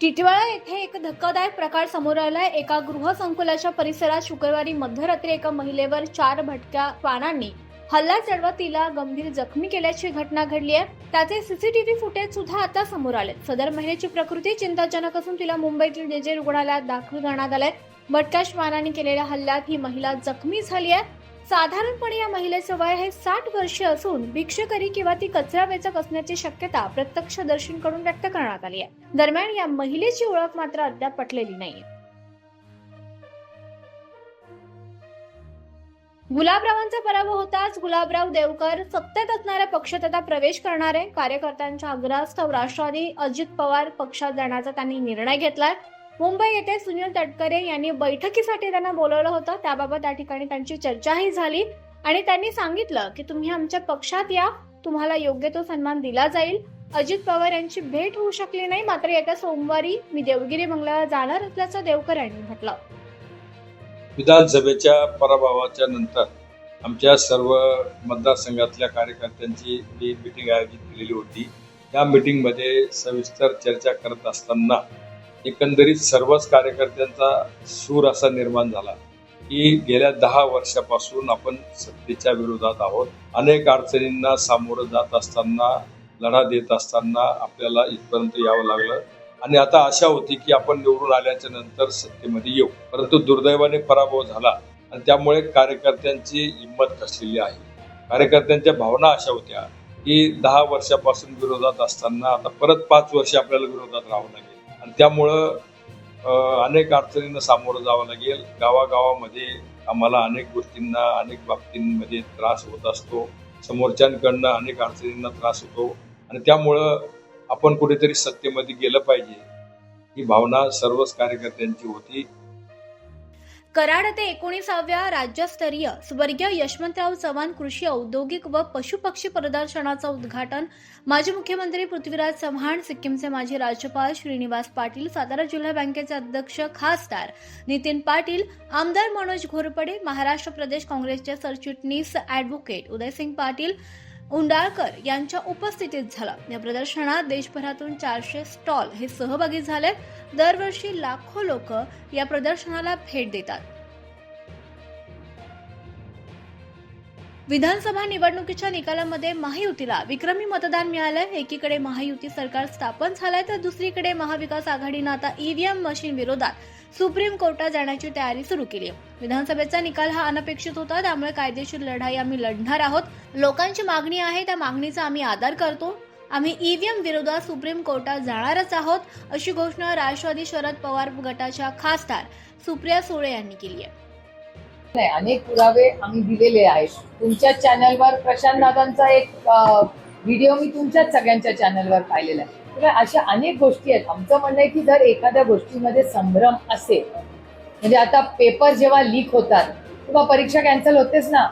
टिटवाळा येथे एक धक्कादायक प्रकार समोर आलाय. एका गृहसंकुलाच्या परिसरात शुक्रवारी मध्यरात्री एका महिलेवर चार भटक्या पानांनी हल्ला चढवत तिला गंभीर जखमी केल्याची घटना घडली आहे. त्याचे सीसीटीव्ही फुटेज सुद्धा आता समोर आले सदर महिलेची प्रकृती चिंताजनक असून तिला मुंबईतील जे जे रुग्णालयात दाखल करण्यात आलंय. भटक्या श्वानांनी केलेल्या हल्ल्यात ही महिला जखमी झाली आहे. साधारणपणे या महिलेचं वय हे साठ वर्ष असून भिक्षकरी किंवा ती कचरा वेचक असण्याची शक्यता प्रत्यक्षदर्शींकडून व्यक्त करण्यात आली आहे. दरम्यान या महिलेची ओळख मात्र अद्याप पटलेली नाही गुलाबरावांचा पराभव होताच गुलाबराव देवकर सत्तेत असणाऱ्या पक्षात आता प्रवेश करणारे कार्यकर्त्यांच्या आग्रहास्तव राष्ट्रवादी अजित पवार पक्षात जाण्याचा त्यांनी निर्णय घेतलाय. मुंबई येथे सुनील तटकरे यांनी बैठकीसाठी त्यांना बोलवलं होतं. त्याबाबत त्या ठिकाणी त्यांची चर्चाही झाली. आणि त्यांनी सांगितलं की तुम्ही आमच्या पक्षात या. तुम्हाला योग्य तो सन्मान दिला जाईल. अजित पवार यांची भेट होऊ शकली नाही. मात्र येत्या सोमवारी मी देवगिरी बंगल्याला जाणार असल्याचं देवकर यांनी म्हटलं. विधानसभेच्या पराभवाच्या नंतर आमच्या सर्व मतदारसंघातल्या कार्यकर्त्यांची मी मिटिंग आयोजित केलेली होती. त्या मिटिंगमध्ये सविस्तर चर्चा करत असताना एकंदरीत सर्वच कार्यकर्त्यांचा सूर असा निर्माण झाला की गेल्या दहा वर्षापासून आपण सत्तेच्या विरोधात आहोत. अनेक अडचणींना सामोरं जात असताना लढा देत असताना आपल्याला इथपर्यंत यावं लागलं. आणि आता आशा होती की आपण निवडून आल्याच्यानंतर सत्तेमध्ये येऊ. परंतु दुर्दैवाने पराभव झाला आणि त्यामुळे कार्यकर्त्यांची हिंमत खचलेली आहे. कार्यकर्त्यांच्या भावना अशा होत्या की दहा वर्षापासून विरोधात असताना आता परत पाच वर्ष आपल्याला विरोधात राहावं लागेल. आणि त्यामुळं अनेक अडचणींना सामोरं जावं लागेल. गावागावामध्ये आम्हाला अनेक गोष्टींना अनेक बाबतींमध्ये त्रास होत असतो. समोरच्यांकडनं अनेक अडचणींना त्रास होतो. आणि त्यामुळं आपण कुठेतरी सत्तेमध्ये गेलं पाहिजे. ही भावना सर्वच कार्यकर्त्यांची होती. कराड ते एकोणीसाव्या राज्यस्तरीय स्वर्गीय यशवंतराव चव्हाण कृषी औद्योगिक व पशुपक्षी प्रदर्शनाचं उद्घाटन माजी मुख्यमंत्री पृथ्वीराज चव्हाण सिक्कीमचे माजी राज्यपाल श्रीनिवास पाटील सातारा जिल्हा बँकेचे अध्यक्ष खासदार नितीन पाटील आमदार मनोज घोरपडे महाराष्ट्र प्रदेश काँग्रेसचे सरचिटणीस ॲडव्होकेट उदयसिंग पाटील उंडाळकर यांच्या उपस्थितीत झाला. या प्रदर्शनात देशभरातून चारशे स्टॉल हे सहभागी झाले दरवर्षी लाखो लोक या प्रदर्शनाला भेट देतात. विधानसभा निवडणुकीच्या निकालामध्ये महायुतीला विक्रमी मतदान मिळालंय. एकीकडे महायुती सरकार स्थापन झालंय तर दुसरीकडे महाविकास आघाडीनं आता ईव्हीएम मशीन विरोधात सुप्रीम कोर्टात जाण्याची तयारी सुरू केली. आहे विधानसभेचा निकाल हा अनपेक्षित होता त्यामुळे कायदेशीर लढाई आम्ही लढणार आहोत. लोकांची मागणी आहे त्या मागणीचा आम्ही आदर करतो. आम्ही ईव्हीएम विरोधात सुप्रीम कोर्टात जाणारच आहोत अशी घोषणा राष्ट्रवादी शरद पवार गटाच्या खासदार सुप्रिया सुळे यांनी केली आहे. नाही अनेक पुरावे आम्ही दिलेले आहेत. तुमच्या चॅनलवर प्रशांत दादांचा एक व्हिडिओ मी तुमच्याच सगळ्यांच्या चॅनलवर पाहिलेला आहे. अशा अनेक गोष्टी आहेत. आमचं म्हणणं आहे की जर एखाद्या गोष्टीमध्ये संभ्रम असेल म्हणजे आता पेपर जेव्हा लीक होतात तेव्हा परीक्षा कॅन्सल होतेच ना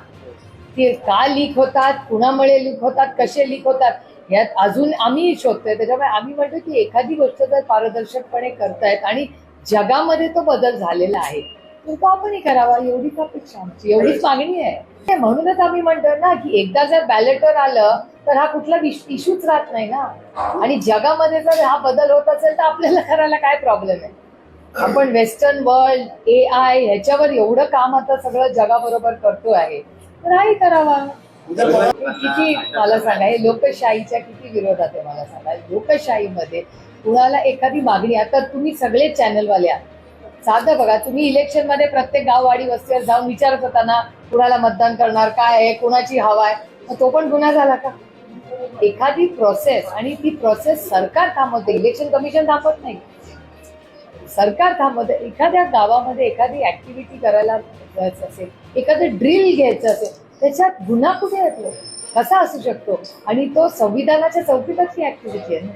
ते का लीक होतात कुणामुळे लीक होतात कसे लीक होतात यात अजून आम्ही शोधतोय. त्याच्यामुळे आम्ही म्हणतो की एखादी गोष्ट जर पारदर्शकपणे करतायत आणि जगामध्ये तो बदल झालेला आहे तो आपणही करावा? एवढीच अपेक्षा आमची? एवढीच मागणी आहे. म्हणूनच आम्ही म्हणतो ना की एकदा जर बॅलेटवर आलं तर हा कुठला इश्यूच राहत नाही ना. आणि जगामध्ये जर हा बदल होत असेल तर आपल्याला करायला काय प्रॉब्लेम आहे? आपण वेस्टर्न वर्ल्ड ए आय ह्याच्यावर एवढं काम आता सगळं जगाबरोबर करतो आहे. तर हाही करावा. किती मला सांगा हे लोकशाहीच्या किती विरोधात आहे मला सांगा. लोकशाहीमध्ये कुणाला एखादी मागणी आता तुम्ही सगळे चॅनलवाले आहात. साधं बघा तुम्ही इलेक्शनमध्ये प्रत्येक गाववाडी वस्तीवर जाऊन विचारत होता ना कुणाला मतदान करणार काय आहे कोणाची हवा आहे तो पण गुन्हा झाला का? एखादी प्रोसेस आणि ती प्रोसेस सरकार थांबवते इलेक्शन कमिशन थांबवत नाही. सरकार थांबवते एखाद्या गावामध्ये एखादी ऍक्टिव्हिटी करायला जायचं असेल एखादं ड्रिल घ्यायचं असेल त्याच्यात गुन्हा कुठे येतो? कसा असू शकतो? आणि तो संविधानाच्या चौकीतच ही ऍक्टिव्हिटी आहे ना.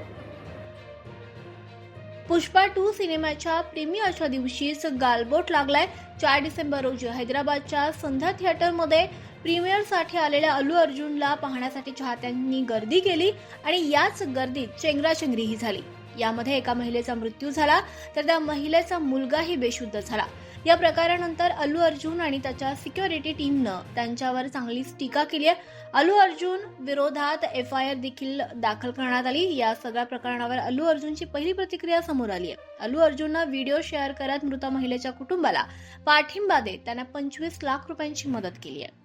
पुष्पा टू सिनेमाच्या प्रीमियरच्या दिवशीच गालबोट लागलाय. चार डिसेंबर रोजी हैदराबादच्या संध्या थिएटरमध्ये प्रीमियरसाठी आलेल्या अल्लू अर्जुनला पाहण्यासाठी चाहत्यांनी गर्दी केली आणि याच गर्दीत चेंगराचेंगरीही झाली. यामध्ये एका महिलेचा मृत्यू झाला तर त्या महिलेचा मुलगाही बेशुद्ध झाला. या प्रकारानंतर अल्लू अर्जुन आणि त्याच्या सिक्युरिटी टीमनं त्यांच्यावर चांगलीच टीका केली आहे. अल्लू अर्जुन विरोधात एफ आय आर देखील दाखल करण्यात आली. या सगळ्या प्रकरणावर अल्लू अर्जुनची पहिली प्रतिक्रिया समोर आली आहे. अल्लू अर्जुननं व्हिडिओ शेअर करत मृत महिलेच्या कुटुंबाला पाठिंबा देत त्यांना पंचवीस लाख रुपयांची मदत केली आहे.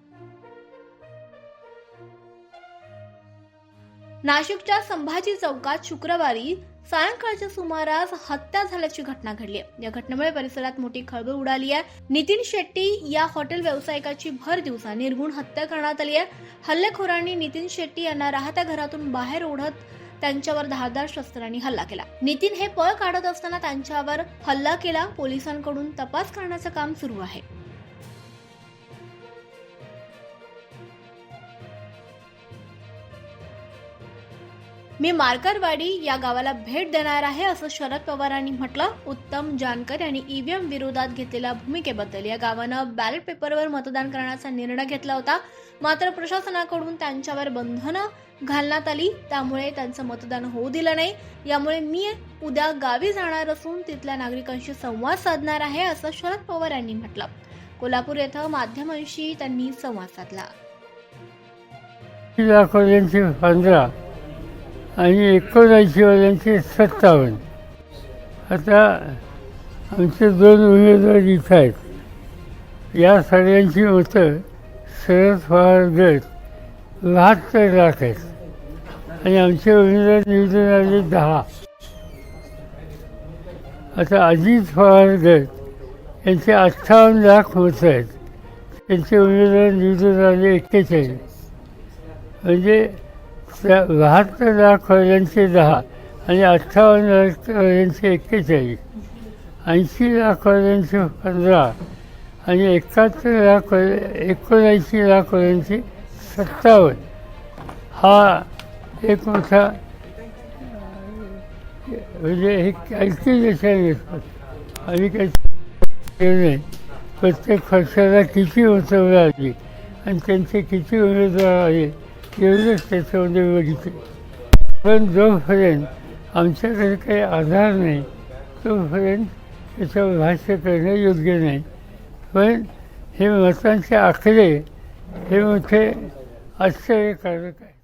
नाशिकच्या संभाजी चौकात शुक्रवारी सायंकाळच्या सुमारास हत्या झाल्याची घटना घडली आहे. या घटनेमुळे परिसरात मोठी खळबळ उडाली आहे. नितीन शेट्टी या हॉटेल व्यावसायिकाची भर दिवसा निर्गुण हत्या करण्यात आली आहे. हल्लेखोरांनी नितीन शेट्टी यांना राहत्या घरातून बाहेर ओढत त्यांच्यावर धारदार शस्त्रांनी हल्ला केला. नितीन हे पळ काढत असताना त्यांच्यावर हल्ला केला. पोलिसांकडून तपास करण्याचं काम सुरू आहे. मी मार्करवाडी या गावाला भेट देणार आहे असं शरद पवारांनी म्हटलं. उत्तम जानकर यांनी ईव्हीएम विरोधात घेतलेल्या भूमिकेबद्दल. या गावानं बॅलेट पेपरवर मतदान करण्याचा निर्णय घेतला होता. मात्र प्रशासनाकडून त्यांच्यावर बंधनं घालण्यात आली. त्यामुळे त्यांचं मतदान होऊ दिलं नाही. यामुळे मी उद्या गावी जाणार असून तिथल्या नागरिकांशी संवाद साधणार आहे असं शरद पवार यांनी म्हटलं. कोल्हापूर येथं माध्यमांशी त्यांनी संवाद साधला. आणि एकोणऐंशीवाल्यांचे सत्तावन्न. आता आमचे दोन उमेदवार इथं आहेत. या सगळ्यांची मतं शरद पवार गट बहात्तर लाख आहेत. आणि आमचे उमेदवार निवडून आले दहा. आता अजित पवार गट यांचे अठ्ठावन्न लाख मतं आहेत. त्यांचे उमेदवार निवडून आले एक्केचाळीस. म्हणजे बहात्तर लाख वर्गांचे दहा आणि अठ्ठावन्न लाख वर्गांचे एक्केचाळीस. ऐंशी लाख वर्गांचे पंधरा आणि एकाहत्तर लाख एकोणऐंशी लाख वर्गांचे सत्तावन्न. हा एक मोठा म्हणजे हे कॅल्क्युलेशन असतात आणि काही प्रत्येक पक्षाला किती मतं आली आणि त्यांचे किती उमेदवार आले एवढंच त्याच्यामध्ये बघितले. पण जोपर्यंत आमच्याकडे काही आधार नाही तोपर्यंत त्याच्यावर भाष्य करणं योग्य नाही. पण हे मतांचे आकडे हे मोठे आश्चर्यकारक आहे.